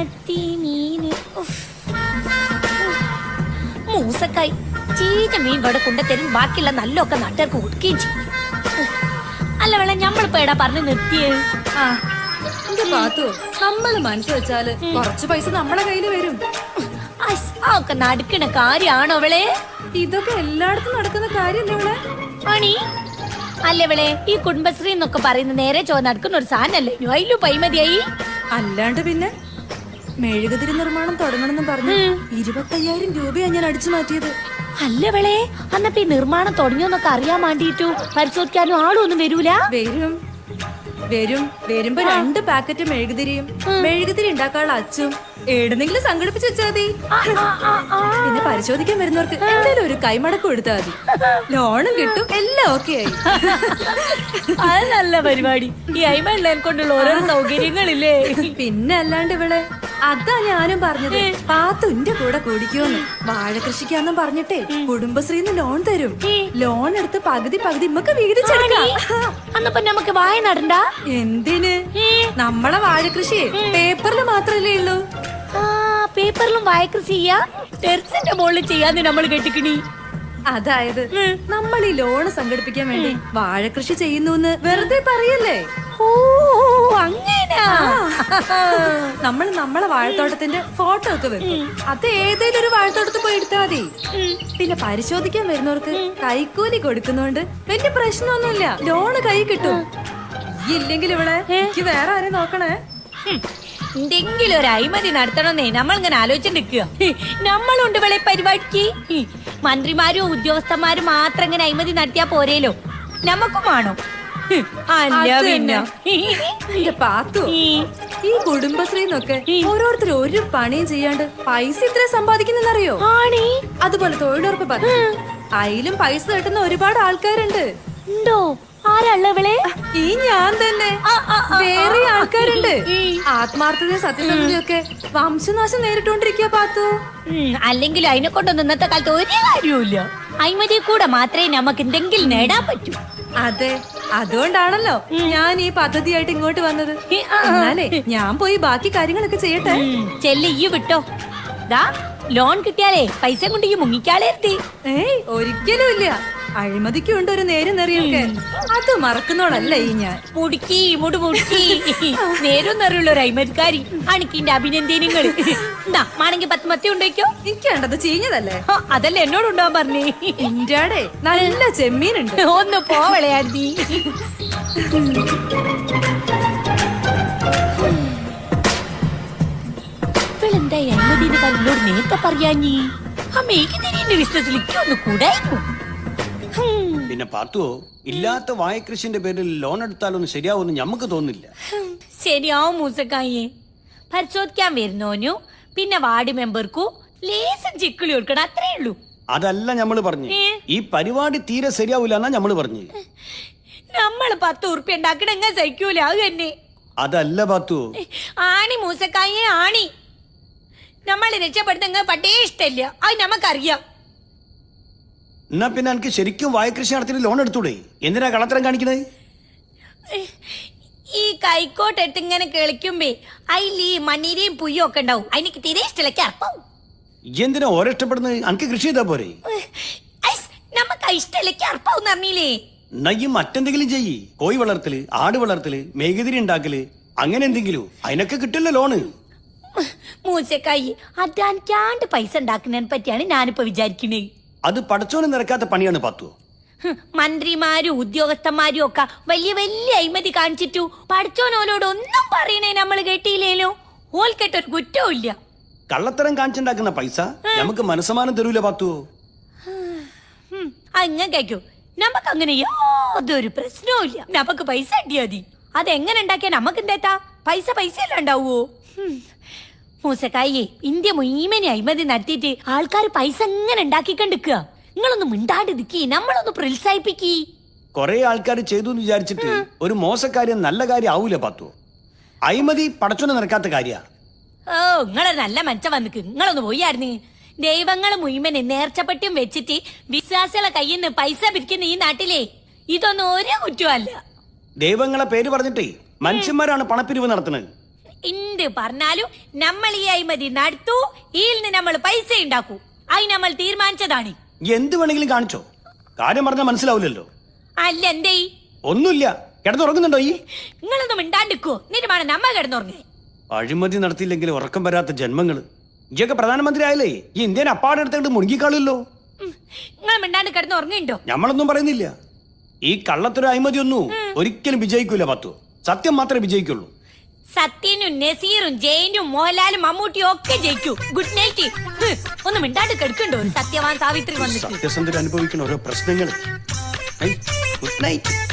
മത്തി മീന്. മൂസക്കായി. ചീറ്റ മീൻ ഇവിടെ കൊണ്ടുതരും ബാക്കിയുള്ള നല്ലൊക്കെ നാട്ടുകാർക്ക് കൊടുക്കുകയും ചെയ്യും. അല്ല വേള ഞമ്മളിപ്പോ എടാ പറഞ്ഞു നിർത്തിയേ. ആ എന്റെ പാത്തു നമ്മൾ മനസ്സ് വെച്ചാൽ കുറച്ച് പൈസ നമ്മളെ കയ്യിൽ വരും. ഒക്കെ നടക്കണ കാര്യാണോ അവളെ ഇതൊക്കെ എല്ലായിടത്തും നടക്കുന്ന കാര്യല്ലേ ആണി? അല്ലേ അവളെ ഈ കുടുംബശ്രീ എന്നൊക്കെ പറയുന്ന നേരെ ചോ നടക്കുന്ന ഒരു സാധനല്ലേ അതിലും പൈമതിയായി. അല്ലാണ്ട് പിന്നെ? മെഴുകുതിരി നിർമ്മാണം തുടങ്ങണമെന്ന് പറഞ്ഞു ഇരുപത്തയ്യായിരം രൂപയാ ഞാൻ അടിച്ചു മാറ്റിയത്. അല്ല വിളെ അന്നപ്പോ ഈ നിർമ്മാണം തുടങ്ങിയോന്നൊക്കെ അറിയാൻ വേണ്ടിട്ടു പരിശോധിക്കാനും ആളും ഒന്നും വരൂല? വരും. വരും. വരുമ്പോ രണ്ട് പാക്കറ്റ് മെഴുകുതിരിയും മെഴുകുതിരി ഉണ്ടാക്കാനുള്ള അച്ചും എവിടെന്നെങ്കിലും സംഘടിപ്പിച്ച് വെച്ചാൽ മതി. പിന്നെ പരിശോധിക്കാൻ വരുന്നവർക്ക് എന്തെങ്കിലും ഒരു കൈമടക്കം എടുത്താൽ മതി. ലോണും കിട്ടും എല്ലാം ഓക്കെ ആയി. അത് നല്ല പരിപാടി. ഈ അയിമ കൊണ്ടുള്ള ഓരോ സൗകര്യങ്ങളില്ലേ? പിന്നെ അല്ലാണ്ട് ഇവിടെ അതാ ഞാനും പറഞ്ഞത്. പാത്തുന്റെ കൂടെ കൂടിക്കോന്ന് വാഴ കൃഷിക്കാന്നും പറഞ്ഞിട്ടേ കുടുംബശ്രീന്ന് ലോൺ തരും. ലോൺ എടുത്ത് പകുതി പകുതി ഇമ്മക്ക് വീതിച്ചെടുക്കാം നമുക്ക് നടണ്ട? എന്തിന്? നമ്മളെ വാഴ കൃഷി പേപ്പറിൽ മാത്രല്ലേ ഉള്ളൂ. ആ പേപ്പറിലും വാഴ കൃഷി ചെയ്യാ? ടെറസിന്റെ മുകളിൽ ചെയ്യാന്ന് നമ്മൾ കേട്ടിക്കണി. അതായത് നമ്മൾ ഈ ലോണ് സംഘടിപ്പിക്കാൻ വേണ്ടി വാഴ കൃഷി ചെയ്യുന്നു വെറുതെ പറയല്ലേ? ഓ അങ്ങനാ. നമ്മൾ നമ്മളെ വാഴത്തോട്ടത്തിന്റെ ഫോട്ടോ ഒക്കെ വെക്കും. അത് ഏതെങ്കിലും ഒരു വാഴത്തോട്ടത്തിൽ പോയി എടുത്താൽ മതി. പിന്നെ പരിശോധിക്കാൻ വരുന്നവർക്ക് കൈക്കൂലി കൊടുക്കുന്നോണ്ട് വലിയ പ്രശ്നമൊന്നുമില്ല. ലോണ് കൈ കിട്ടും. ഇല്ലെങ്കിൽ ഇവിടെ എനിക്ക് വേറെ ആരെയും നോക്കണേ. എന്തെങ്കിലും ഒരു അഴിമതി നടത്തണമെന്നേ നമ്മൾ ഇങ്ങനെ ആലോചിച്ച് നിൽക്കുക നമ്മളുണ്ട് വിളെ പരിപാടിക്ക്. മന്ത്രിമാരും ഉദ്യോഗസ്ഥന്മാരും മാത്രം ഇങ്ങനെ അഴിമതി നടത്തിയാ പോരേലോ? നമുക്കും വേണോ. അല്ല പിന്നെ. പാത്തു ഈ കുടുംബശ്രീന്നൊക്കെ ഓരോരുത്തർ ഒരു പണിയും ചെയ്യാണ്ട് പൈസ ഇത്ര സമ്പാദിക്കുന്നെന്നറിയോ? ആണി. അതുപോലെ തൊഴിലുറപ്പ് പദ്ധതി. അതിലും പൈസ കിട്ടുന്ന ഒരുപാട് ആൾക്കാരുണ്ട്. ഉണ്ടോ? ആരള്ളവളെ ഈ ഞാൻ തന്നെ. വേറെ. ആൾക്കാരുണ്ട്. ആത്മാർത്ഥതയും സത്യസന്ധതയും ഒക്കെ വംശനാശം നേരിട്ടോണ്ടിരിക്കുക പാത്തു. അല്ലെങ്കിൽ അതിനെ കൊണ്ടൊന്നും ഇന്നത്തെ കാലത്ത് ഒരു കാര്യവുമില്ല. അഴിമതി കൂടെ മാത്രമേ നമുക്ക് എന്തെങ്കിലും നേടാൻ പറ്റൂ. അതെ അതുകൊണ്ടാണല്ലോ ഞാൻ ഈ പദ്ധതിയായിട്ട് ഇങ്ങോട്ട് വന്നത്. എന്നാലേ ഞാൻ പോയി ബാക്കി കാര്യങ്ങളൊക്കെ ചെയ്യട്ടെ. ചെല്ലി ഈ വിട്ടോ. ദാ ലോൺ കിട്ടിയാലേ പൈസ കൊണ്ട് ഈ മുങ്ങിക്കാളേർത്തി ഏയ് ഒരിക്കലും ഇല്ല അഴിമതിക്കും ഉണ്ട് ഒരു നേരം നെറിയൊക്കെ. അത് മറക്കുന്നോളല്ല ഈ ഞാൻ. മുടുക്കി മുടു മുടുക്കി നേരം നിറയുള്ള ഒരു അഴിമതിക്കാരി. അണിക്കിന്റെ അഭിനന്ദനങ്ങൾ. എന്താ മാണെങ്കിൽ പത്ത് മത്തി ഉണ്ടോയ്ക്കോ എനിക്ക് വേണ്ടത് ചീഞ്ഞതല്ലേ അതല്ലേ എന്നോട് ഉണ്ടാവാൻ പറഞ്ഞേ. ഇന്ത്യയുടെ നല്ല ചെമ്മീനുണ്ട്. ഒന്ന് പോവളയാടി ഇവളെന്താ അഴിമതിന്റെ കാര്യങ്ങളോട് നേരത്തെ പറയാഞ്ഞി? ആ തിരിയുന്ന വിശ്വസിലേക്ക് ഒന്ന് ഹും. പിന്നെ പാത്തുവോ ഇല്ലാത്ത വായകൃഷിന്റെ പേരിൽ ലോൺ എടുത്താലൊന്നും ശരിയാവുമെന്ന് ഞമ്മക്ക് തോന്നില്ല ശരിയാവും മൂസക്കായേ. പരിശോധിക്കാൻ വരുന്നോനു പിന്നെ വാർഡ് മെമ്പർക്കു ലേസം ചിക്കിളി കൊടുക്കണം അത്രേ ഉള്ളൂ. അതല്ല ഞമ്മൾ പറഞ്ഞു? ഈ പരിപാടി തീരെ ശരിയാവില്ല എന്നാ ഞമ്മൾ പറഞ്ഞു. നമ്മൾ പത്ത് ഉറുപ്പ്യ ഉണ്ടാക്കണ എങ്ങനെ സഹിക്കൂല അത് തന്നെ. അതല്ല പാത്തു ആണി മൂസക്കായേ ആണി. നമ്മളെ രക്ഷപ്പെടുത്തങ്ങ പട്ടേ ഇഷ്ടമില്ല. അത് നമുക്കറിയാം എന്നാ പിന്നെ എനിക്ക് ശരിക്കും വായകൃഷി നടത്തിയിട്ട് ലോൺ എടുത്തൂടെ? എന്തിനാ കള്ളത്തരം കാണിക്കുന്നത് ഈ കൈക്കോട്ട് ഇട്ട് ഇങ്ങനെ കളിക്കുമ്പേ അതിൽ ഈ മണ്ണീരയും പുയ്യും ഒക്കെ ഉണ്ടാവും. അതിനക്ക് തീരെ ഇഷ്ടമില്ല എന്തിനാ ഓരോ ഇഷ്ടപ്പെടുന്നത്? എനിക്ക് കൃഷി ചെയ്താ പോരെ? നമുക്ക് ഇഷ്ടമില്ല അർപ്പാവും അറിഞ്ഞില്ലേ? നയ്യും മറ്റെന്തെങ്കിലും ചെയ്യ്. കോഴി വളർത്തൽ ആട് വളർത്തൽ മേഘതിരി ഉണ്ടാക്കൽ അങ്ങനെ എന്തെങ്കിലും. അതിനൊക്കെ കിട്ടില്ല ലോണ് മൂസക്കായി. അധ്വാനിക്കാണ്ട് പൈസ ഉണ്ടാക്കുന്നതിനെ പറ്റിയാണ് ഞാനിപ്പോ വിചാരിക്കണേ. അത് പടച്ചോന് നിരക്കാത്ത പണിയാണ് പാത്തു. മന്ത്രിമാരും ഉദ്യോഗസ്ഥന്മാരും ഒക്കെ വലിയ വലിയ അഴിമതി കാണിച്ചിട്ടു. പഠിച്ചോനോലോട് ഒന്നും പറയണേ നമ്മൾ കേട്ടില്ലേലോ? ഓൽ കേട്ടൊരു കുറ്റവും ഇല്ല. കള്ളത്തരം കാണിച്ചുണ്ടാക്കുന്ന പൈസ നമുക്ക് മനസ്സമാനം തരൂല പാത്തു. അങ്ങനെ അങ്ങ് കേക്കൂ. നമുക്ക് അങ്ങനെ യാതൊരു പ്രശ്നവും ഇല്ല. നമുക്ക് പൈസ കിട്ടിയാ മതി. അതെങ്ങനെ ഉണ്ടാക്കിയാ നമുക്ക് എന്തേത്താ പൈസ പൈസ അല്ല ഉണ്ടാവുവോ? ഹും. മൂസക്കായി ഇന്ത്യ മുഴുവനെ അഴിമതി നടത്തിയിട്ട് ആൾക്കാർ പൈസ എങ്ങനെ ഉണ്ടാക്കിക്കണ്ടിക്കുക നിങ്ങളൊന്ന് മിണ്ടാണ്ട് നിക്കി നമ്മളൊന്ന് പ്രോത്സാഹിപ്പിക്കി കുറെ ആൾക്കാർ ചെയ്തു എന്ന് വിചാരിച്ചിട്ട് ഒരു മോശക്കാര്യം നല്ല കാര്യം ആവൂല പാത്തു. അഴിമതി പടച്ചൊന്നും നടക്കാത്ത കാര്യ. ഓ നിങ്ങളെ നല്ല മെച്ച വന്നിക്ക്. നിങ്ങളൊന്ന് പോയായിരുന്നു ദൈവങ്ങൾ മുഴുവനെ നേർച്ചപ്പെട്ടിയും വെച്ചിട്ട് വിശ്വാസികളെ കയ്യിൽ നിന്ന് പൈസ പിരിക്കുന്ന ഈ നാട്ടിലെ ഇതൊന്നും ഒരു കുറ്റമല്ല ദൈവങ്ങളെ പേര് പറഞ്ഞിട്ടേ മനുഷ്യന്മാരാണ് പണപ്പിരിവ് നടത്തുന്നത്. എന്ത് പറഞ്ഞാലും നമ്മൾ ഈ അഴിമതി നടത്തു ഇതിൽ നമ്മൾ പൈസ ഉണ്ടാക്കൂ. അത് നമ്മൾ തീരുമാനിച്ചതാണ്. എന്ത് വേണമെങ്കിലും കാണിച്ചോ. കാര്യം പറഞ്ഞാൽ മനസ്സിലാവില്ലല്ലോ. അല്ല എന്തേ? ഒന്നുമില്ല. കിടന്നുറങ്ങുന്നുണ്ടോ ഈ? നിങ്ങളൊന്നും മിണ്ടാണ്ടിക്കോ നിരുമാണ് നമ്മ കിടന്നുറങ്ങേ. അഴിമതി നടത്തിയില്ലെങ്കിൽ ഉറക്കം വരാത്ത ജന്മങ്ങൾ. ഇയൊക്കെ പ്രധാനമന്ത്രി ആയാലേ ഈ ഇന്ത്യൻ അപ്പാടെടുത്തിട്ട് മുഴുകിക്കാളില്ലോ നിങ്ങൾ മിണ്ടാണ്ട് കിടന്നുറങ്ങിണ്ടോ? ഞമ്മളൊന്നും പറയുന്നില്ല. ഈ കള്ളത്തൊരു അഴിമതിയൊന്നും ഒരിക്കലും വിജയിക്കൂല പത്തു. സത്യം മാത്രമേ വിജയിക്കുള്ളൂ. സത്യനും നസീറും ജയിനും മോഹൻലാലും മമ്മൂട്ടിയും ഒക്കെ ജയിക്കൂ. ഗുഡ് നൈറ്റ് ഒന്ന് മിണ്ടാണ്ട് കെടുക്കണ്ടോ? സത്യവാൻ സാവിത്രി വന്നിട്ട്. സത്യസന്ധത അനുഭവിക്കുന്ന ഓരോ പ്രശ്നങ്ങൾ. Good night